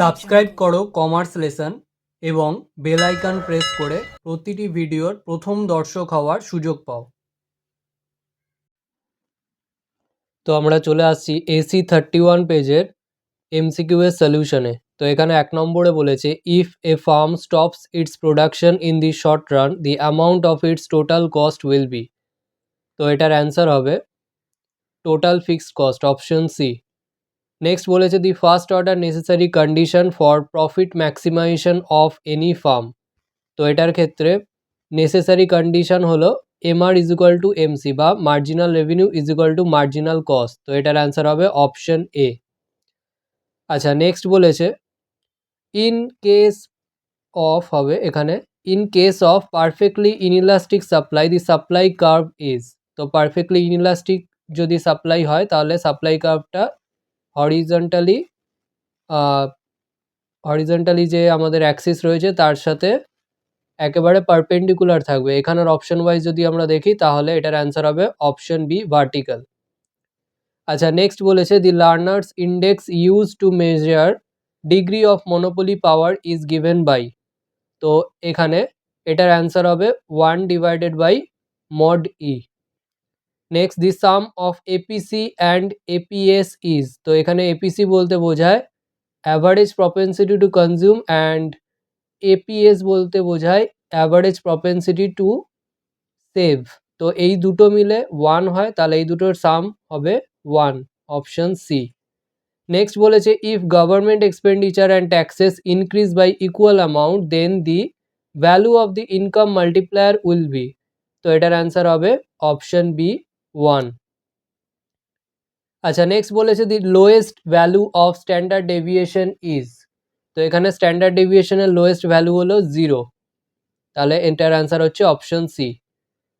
Subscribe করো commerce lesson এবং bell icon press করে প্রতিটি ভিডিওর প্রথম দর্শক হওয়ার সুযোগ পাও। তো আমরা চলে আসছি এসি থার্টি ওয়ান পেজের এমসিকিউ এর সলিউশনে তো এখানে এক নম্বরে বলেছে if a firm stops its production in the short run the amount of its total cost will be তো এটার অ্যান্সার হবে total fixed cost option C next বলেছে the first order necessary condition for profit maximization of any firm তো এটার ক্ষেত্রে necessary condition হলো M R is equal to MC বা marginal revenue is to marginal cost তো এটার answer হবে option এ আচ্ছা নেক্সট বলেছে ইন কেস অফ হবে এখানে in case of perfectly inelastic supply the supply curve is তো পারফেক্টলি ইনইলাস্টিক যদি সাপ্লাই হয়, তাহলে সাপ্লাই কার্ভটা হরিজন্টালি হরিজন্টালি যে আমাদের অ্যাক্সিস রয়েছে, তার সাথে একেবারে পারপেন্ডিকুলার থাকবে। এখানের অপশন ওয়াইজ যদি আমরা দেখি, তাহলে এটার অ্যান্সার হবে অপশন বি ভার্টিক্যাল আচ্ছা নেক্সট বলেছে the Lerner's index use to measure degree of monopoly power is given by তো এখানে এটার অ্যান্সার হবে one divided by mod e next the sum of APC and APS is তো এখানে APC বলতে বোঝায় average propensity to consume and APS বলতে বোঝায় অ্যাভারেজ প্রপেন্সিটি টু সেভ তো এই দুটো মিলে ওয়ান হয়, তাহলে এই দুটোর সাম হবে ওয়ান অপশন সি নেক্সট বলেছে if government expenditure and taxes increase by equal amount then the value of the income multiplier will be তো এটার অ্যান্সার হবে অপশন বি ওয়ান আচ্ছা নেক্সট বলেছে the lowest value of standard deviation is তো এখানে standard ডেভিয়েশনের lowest value হলো zero তাহলে এটার অ্যান্সার হচ্ছে option C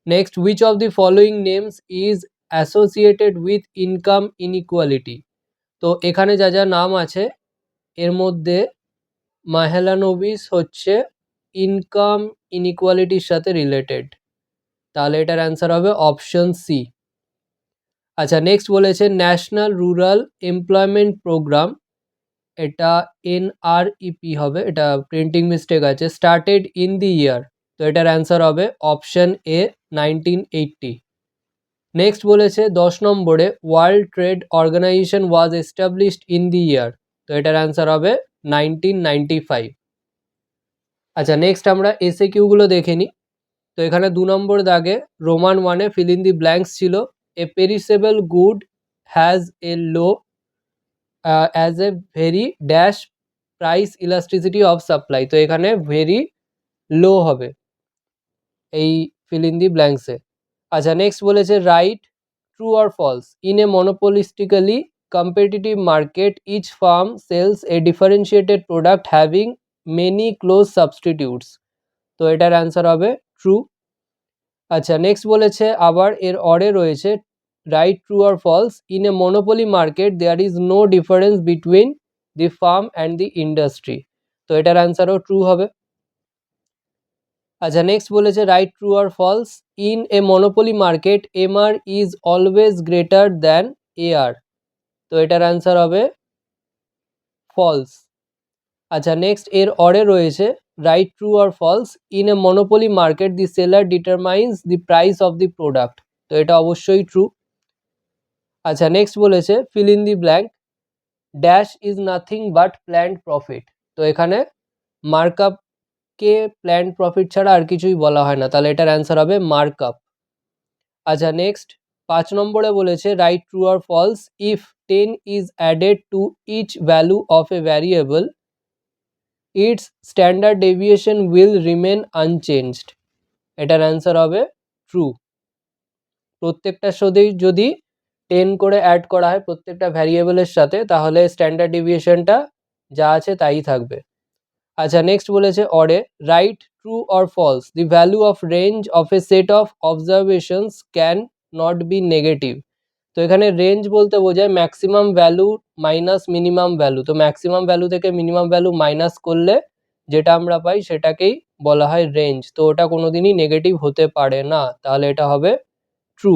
next which of the following names is associated with income inequality তো এখানে যা যা নাম আছে, এর মধ্যে মাহেলানোবিস হচ্ছে ইনকাম ইনইকুয়ালিটির সাথে রিলেটেড তাহলে এটার অ্যান্সার হবে অপশন সি আচ্ছা নেক্সট বলেছে ন্যাশনাল রুরাল এমপ্লয়মেন্ট প্রোগ্রাম এটা এনআরইপি হবে, এটা প্রিন্টিং মিস্টেক আছে স্টার্টেড ইন দি ইয়ার তো এটার অ্যান্সার হবে option A nineteen eighty next বলেছে দশ নম্বরে world trade organization was established in the year তো এটার অ্যান্সার হবে নাইনটিন নাইনটি ফাইভ আচ্ছা নেক্সট আমরা এসে কিউগুলো দেখে নিই, তো এখানে দু নম্বর দাগে রোমান ওয়ানে ফিল ইন দি ব্ল্যাঙ্কস ছিল a perishable good has a low as a very dash price elasticity of supply তো এখানে ভেরি লো হবে এই ফিল ইন দি ব্ল্যাঙ্কসে আচ্ছা নেক্সট বলেছে right true or false in a monopolistically competitive market each firm sells a differentiated product having many close substitutes তো এটার answer হবে true আচ্ছা নেক্সট বলেছে আবার এর অরে রয়েছে right true R false in a monopoly market there is no difference between the firm and the industry তো এটার অ্যান্সারও ট্রু হবে। আচ্ছা নেক্সট বলেছে right true R false in a monopoly market M R is always greater than A R তো এটার answer হবে false আচ্ছা নেক্সট এর অরে রয়েছে right true R false in a monopoly market the seller determines the price of the product তো এটা অবশ্যই ট্রু আচ্ছা নেক্সট বলেছে fill in the blank dash is nothing but planned profit তো এখানে মার্কআপ কে প্ল্যান্ড প্রফিট ছাড়া আর কিছুই বলা হয় না, তাহলে এটার অ্যান্সার হবে মার্কআপ আচ্ছা নেক্সট পাঁচ নম্বরে বলেছে right true R false if ten is added to each value of a variable its standard deviation will remain unchanged এটার অ্যান্সার হবে ট্রু প্রত্যেকটা সাথেই যদি টেন করে অ্যাড করা হয় প্রত্যেকটা ভ্যারিয়েবলের সাথে, তাহলে স্ট্যান্ডার্ড ডেভিয়েশনটা যা আছে তাই থাকবে। আচ্ছা নেক্সট বলেছে অরে right true or false the value of range of a set of observations can not be negative তো এখানে রেঞ্জ বলতে বোঝায় maximum value minus minimum value তো ম্যাক্সিমাম ভ্যালু থেকে মিনিমাম ভ্যালু মাইনাস করলে যেটা আমরা পাই সেটাকেই বলা হয় রেঞ্জ তো ওটা কোনোদিনই নেগেটিভ হতে পারে না। তাহলে এটা হবে ট্রু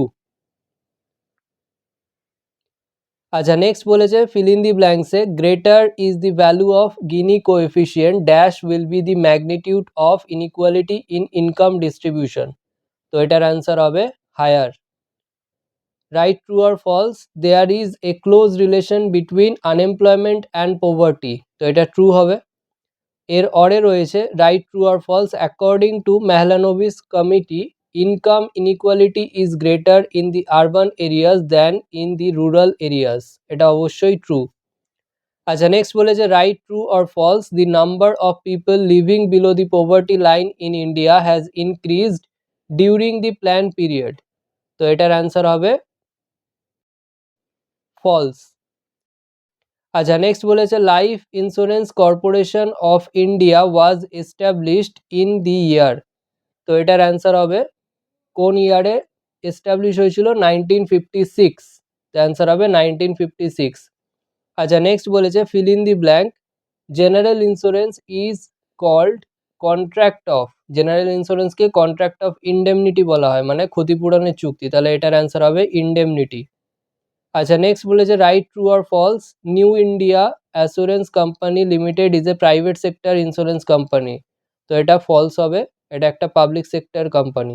আচ্ছা নেক্সট বলেছে fill in the ব্ল্যাঙ্কসে greater is the value of Gini coefficient dash will be the magnitude of inequality in income distribution তো এটার অ্যান্সার হবে higher right true R false there is a close relation between unemployment and poverty তো এটা true হবে। এর অরে রয়েছে right true R false according to Mahalanobis committee income inequality is greater in the urban areas than in the rural areas এটা অবশ্যই true আচ্ছা next বলেছে right true or false the number of people living below the poverty line in India has increased during the plan period তো এটার answer হবে false আচ্ছা next বলেছে life insurance corporation of India was established in the year তো এটার answer হবে কোন ইয়ারে এস্টাবলিশ হয়েছিল? Nineteen fifty six. অ্যান্সার হবে নাইনটিন ফিফটি সিক্স। আচ্ছা নেক্সট বলেছে fill in the blank general insurance is called contract of general ইন্স্যুরেন্সকে contract of indemnity বলা হয় মানে ক্ষতিপূরণের চুক্তি। তাহলে এটার অ্যান্সার হবে ইন্ডেমনিটি আচ্ছা নেক্সট বলেছে right true R false new India assurance company limited is a private sector insurance company তো এটা ফলস হবে, এটা একটা পাবলিক সেক্টর কোম্পানি